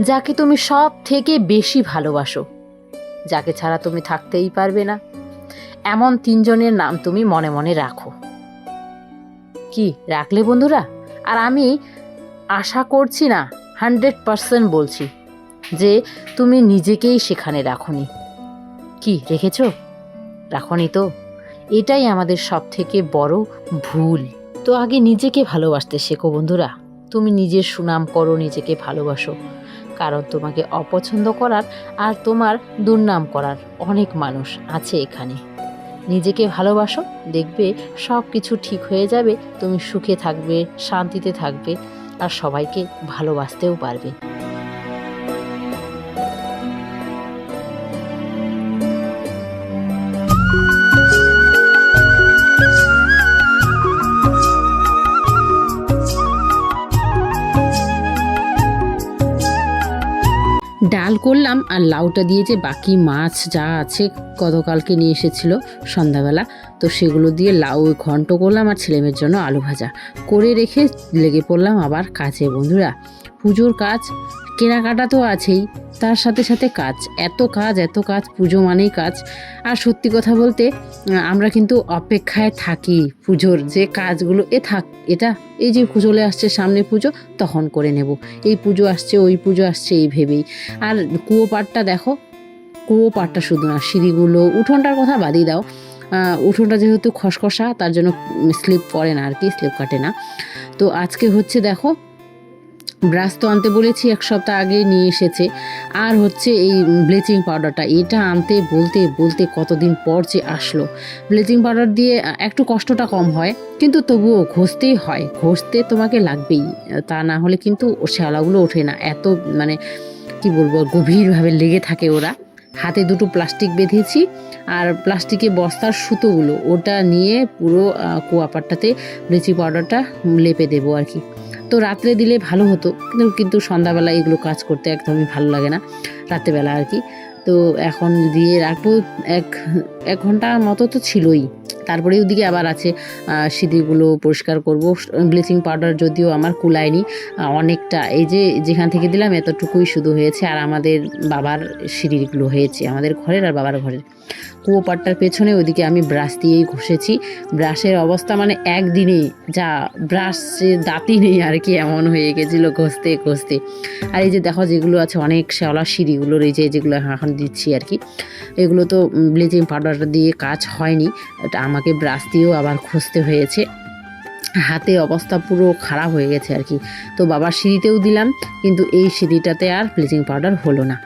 যাকে তুমি সব থেকে বেশি ভালোবাসো, যাকে ছাড়া তুমি থাকতেই পারবে না। এমন তিনজনের নাম তুমি মনে মনে রাখো। কি, রাখলে বন্ধুরা? আর আমি আশা করছি না, হান্ড্রেড পারসেন্ট বলছি যে তুমি নিজেকেই সেখানে রাখনি। কি, রেখেছ? রাখনি তো। এটাই আমাদের সব থেকে বড় ভুল। তো আগে নিজেকে ভালোবাসতে শেখো বন্ধুরা। তুমি নিজের সুনাম করো, নিজেকে ভালোবাসো। কারণ তোমাকে অপছন্দ করার আর তোমার দুর্নাম করার অনেক মানুষ আছে এখানে। নিজেকে ভালোবাসো, দেখবে সব কিছু ঠিক হয়ে যাবে, তুমি সুখে থাকবে, শান্তিতে থাকবে আর সবাইকে ভালোবাসতেও পারবে। করলাম আর লাউটা দিয়ে যে বাকি মাছ যা আছে গতকালকে নিয়ে এসেছিল সন্ধ্যাবেলা, তো সেগুলো দিয়ে লাউ ঘন্ট করলাম আর ছেলেমেয়ের জন্য আলু ভাজা। করে রেখে লেগে পড়লাম আবার কাজে। বন্ধুরা, পুজোর কাজ কেনাকাটা তো আছেই, তার সাথে সাথে কাজ, এত কাজ এত কাজ, পুজো মানেই কাজ। আর সত্যি কথা বলতে আমরা কিন্তু অপেক্ষায় থাকি পুজোর, যে কাজগুলো, এ থাক, এটা, এই যে চলে আসছে সামনে পুজো, তখন করে নেব। এই পুজো আসছে, ওই পুজো আসছে, এই ভেবেই। আর কুয়ো পাড়টা দেখো, কুয়ো পাড়টা শুধু না, সিঁড়িগুলো, উঠোনটার কথা বাদই দাও। উঠোনটা যেহেতু খসখসা, তার জন্য স্লিপ করে না আর কি স্লিপ কাটে না। তো আজকে হচ্ছে দেখো ব্রাশ তো আনতে বলেছি, এক সপ্তাহ আগে নিয়ে এসেছে। আর হচ্ছে এই ব্লিচিং পাউডারটা, এটা আনতে বলতে বলতে কতদিন পর যে আসলো। ব্লিচিং পাউডার দিয়ে একটু কষ্টটা কম হয়, কিন্তু তবুও ঘষতেই হয়। ঘষতে তোমাকে লাগবেই, তা না হলে কিন্তু শ্যাওলাগুলো ওঠে না। এত মানে কি বলব, গভীরভাবে লেগে থাকে ওরা। হাতে দুটো প্লাস্টিক বেঁধেছি, আর প্লাস্টিকে বস্তার সুতোগুলো, ওটা নিয়ে পুরো কুয়াপাটটাতে ব্লিচিং পাউডারটা লেপে দেবো আর কি। তো রাত্রে দিলে ভালো হতো। কিন্তু কিন্তু সন্ধ্যাবেলা এগুলো কাজ করতে একদমই ভালো লাগে না, রাত্রেবেলা আর কি। তো এখন দিয়ে রাখব, এক এক ঘণ্টার মতো তো ছিলই। তারপরে ওদিকে আবার আছে সিঁড়িগুলো পরিষ্কার করব। ব্লিচিং পাউডার যদিও আমার কুলায়নি অনেকটা। এই যে যেখান থেকে দিলাম এতটুকুই শুধু হয়েছে, আর আমাদের বাবার সিঁড়িগুলো হয়েছে, আমাদের ঘরের আর বাবার ঘরের। কুয়ো পাটটার পেছনে ওইদিকে আমি ব্রাশ দিয়েই ঘষেছি। ব্রাশের অবস্থা মানে একদিনে যা ব্রাশে দাঁতই নেই আর কি, এমন হয়ে গেছিল ঘষতে ঘষতে। আর এই যে দেখো যেগুলো আছে, অনেক শ্যাওলা সিঁড়িগুলোর এই যে যেগুলো এখন দিচ্ছি আর কি, এগুলো তো ব্লিচিং পাউডারটা দিয়ে কাজ হয়নি। এটা আমাকে ব্রাশ দিয়েও আবার খুঁজতে হয়েছে। হাতে অবস্থা পুরো খারাপ হয়ে গেছে আর কি। তো বাবার সিঁড়িতেও দিলাম কিন্তু এই সিঁড়িটাতে আর ব্লিচিং পাউডার হলো না।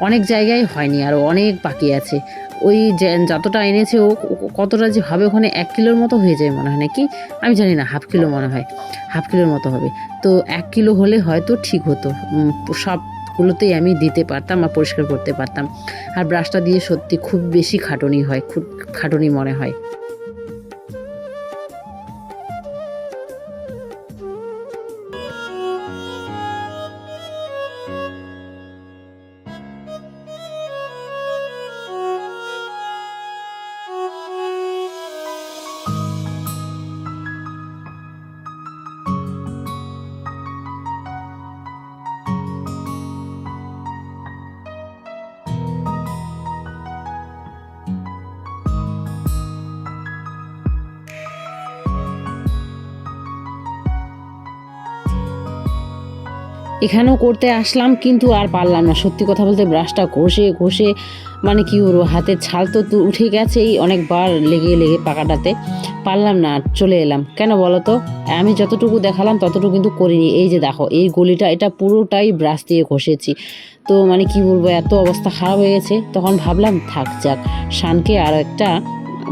অনেক জায়গায় হয়নি আর অনেক বাকি আছে। ওই যতটা এনেছে ও কতটা যে হবে ওখানে এক কিলোর মতো হয়ে যায় মনে হয় নাকি? আমি জানি না হাফ কিলো মনে হয়। হাফ কিলোর মতো হবে। তো এক কিলো হলে হয়তো ঠিক হতো। উম, সবগুলোতেই আমি দিতে পারতাম আর পরিষ্কার করতে পারতাম। আর ব্রাশটা দিয়ে সত্যি খুব বেশি খাটুনি হয় খুব খাটুনি মনে হয়। এখানেও করতে আসলাম, কিন্তু আর পারলাম না। সত্যি কথা বলতে ব্রাশটা ঘষে ঘষে মানে কি করব হাতের ছাল তো উঠে গেছেই অনেকবার লেগে লেগে পাকাটাতে। পারলাম না, চলে এলাম। কেন বলো তো? আমি যতটুকু দেখালাম, ততটুকু কিন্তু করিনি। এই যে দেখো, এই গলিটা, এটা পুরোটাই ব্রাশ দিয়ে ঘষেছি। তো মানে কি বলব, এত অবস্থা খারাপ হয়ে গেছে। তখন ভাবলাম, থাক যাক, শানকে আর একটা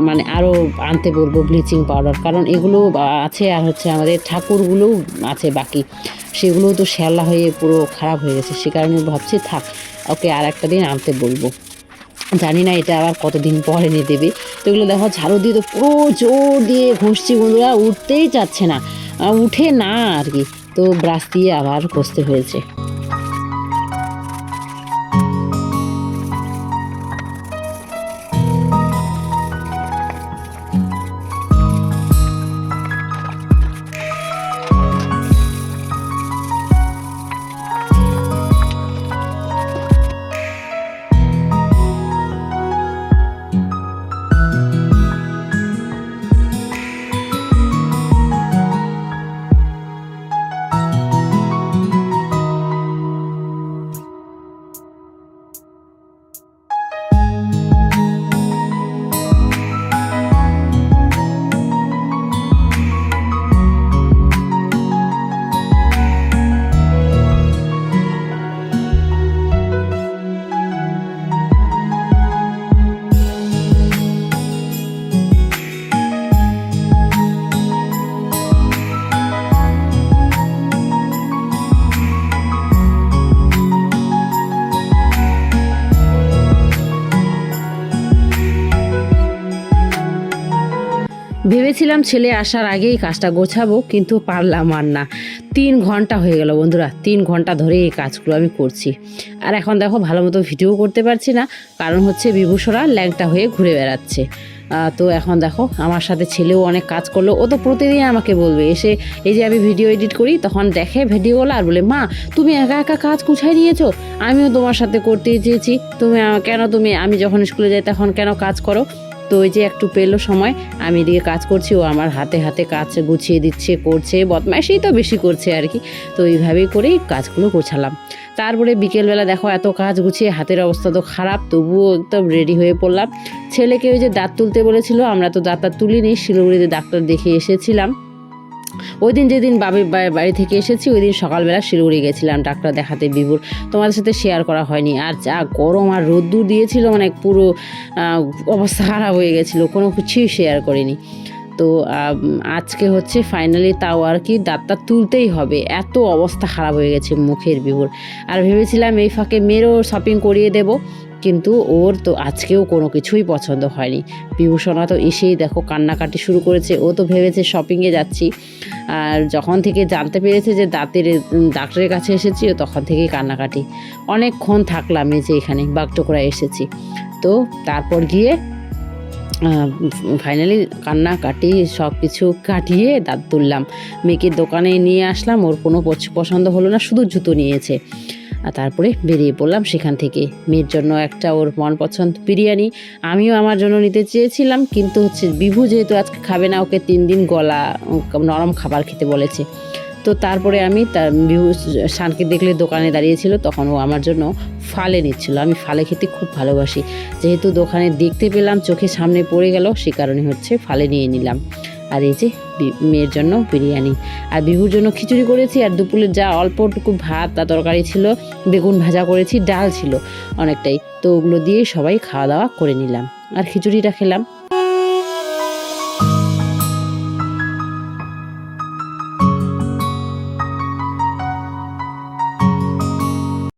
মানে আরও আনতে বলব ব্লিচিং পাউডার। কারণ এগুলো আছে আর হচ্ছে আমাদের ঠাকুরগুলোও আছে বাকি। সেগুলো তো শ্যাওলা হয়ে পুরো খারাপ হয়ে গেছে, সে কারণে ভাবছি থাক, ওকে আর একটা দিন আনতে বলব। জানি না এটা আবার কতদিন পরে এনে দেবে। তো এগুলো দেখো, ঝাড়ু দিয়ে তো পুরো জোর দিয়ে ঘষছি বন্ধুরা, উঠতেই চাচ্ছে না। উঠে না আর কি। তো ব্রাশ দিয়ে আবার ঘষতে হয়েছে। ভেবেছিলাম ছেলে আসার আগেই কাজটা গোছাবো, কিন্তু পারলাম আর না। তিন ঘণ্টা হয়ে গেল বন্ধুরা, তিন ঘণ্টা ধরে এই কাজগুলো আমি করছি। আর এখন দেখো ভালো মতো ভিডিও করতে পারছি না, কারণ হচ্ছে বিভূষরা ল্যাংটা হয়ে ঘুরে বেড়াচ্ছে। তো এখন দেখো, আমার সাথে ছেলেও অনেক কাজ করল, ও তো প্রতিদিন আমাকে বলবে, এসে এই যে আমি ভিডিও এডিট করি, তখন দেখে ভিডিওগুলো আর বলে, মা, তুমি একা একা কাজ গুছাই নিয়েছো? আমিও তোমার সাথে করতে চেয়েছি। তুমি, কেন তুমি, আমি যখন স্কুলে যাই, তখন কেন কাজ করো? তো ওই যে একটু পেল সময়, আমি এদিকে কাজ করছি, ও আমার হাতে হাতে কাজ গুছিয়ে দিচ্ছে, করছে, বদমাইশেই তো বেশি করছে আর কি। তো এইভাবেই করেই কাজগুলো গোছালাম। তারপরে বিকেলবেলা দেখো এত কাজ গুছিয়ে হাতের অবস্থা তো খারাপ, তবুও একদম রেডি হয়ে পড়লাম। ছেলেকে ওই যে দাঁত তুলতে বলেছিল, আমরা তো দাঁত তুলিনি, শিলিগুড়িতে ডাক্তার দেখে এসেছিলাম। ওই দিন যেদিন বাবি বাড়ি থেকে এসেছি ওই দিন সকালবেলা শিলিগুড়ি গেছিলাম ডাক্তার দেখাতে বিভুর। তোমাদের সাথে শেয়ার করা হয়নি। আর যা গরম আর রোদ্দুর দিয়েছিল মানে পুরো অবস্থা খারাপ হয়ে গেছিল। কোনো কিছুই শেয়ার করিনি। তো আজকে হচ্ছে ফাইনালি তাও আর কি দাঁতটা তুলতেই হবে। এত অবস্থা খারাপ হয়ে গেছে মুখের বিভুর। আর ভেবেছিলাম এই ফাঁকে মেয়েরও শপিং করিয়ে দেব। কিন্তু ওর তো আজকেও কোনো কিছুই পছন্দ হয়নি। বিভূষণা তো এসেই দেখো কান্নাকাটি শুরু করেছে, ও তো ভেবেছে শপিংয়ে যাচ্ছি। আর যখন থেকে জানতে পেরেছে যে দাঁতের ডাক্তারের কাছে এসেছি, ও তখন থেকেই কান্নাকাটি। অনেকক্ষণ থাকলাম এই যে এখানে, বাগটোকরা এসেছি। তো তারপর গিয়ে ফাইনালি কান্নাকাটি সব কিছু কাটিয়ে দাঁত তুললাম। মেয়েকে দোকানে নিয়ে আসলাম, ওর কোনো পছ- পছন্দ হলো না, শুধু জুতো নিয়েছে। আর তারপরে বেরিয়ে পড়লাম সেখান থেকে। মেয়ের জন্য একটা ওর মন পছন্দ বিরিয়ানি। আমিও আমার জন্য নিতে চেয়েছিলাম, কিন্তু হচ্ছে বিভু যেহেতু আজকে খাবে না, ওকে তিন দিন গলা নরম খাবার খেতে বলেছে। তো তারপরে আমি তার বিহু শানকে দেখলে দোকানে দাঁড়িয়েছিল, তখন ও আমার জন্য ফালে নিচ্ছিল। আমি ফালে খেতে খুব ভালোবাসি। যেহেতু দোকানে দেখতে পেলাম চোখে সামনে পড়ে গেল, সে কারণে হচ্ছে ফালে নিয়ে নিলাম। আর এই যে মেয়ের জন্য বিরিয়ানি। আর বিহুর জন্য খিচুড়ি করেছি আর দুপুরের যা অল্পটুকু ভাত আর তরকারি ছিল, বেগুন ভাজা করেছি, ডাল ছিল অনেকটাই। তো ওগুলো দিয়ে সবাই খাওয়া দাওয়া করে নিলাম। আর খিচুড়িটা খেলাম।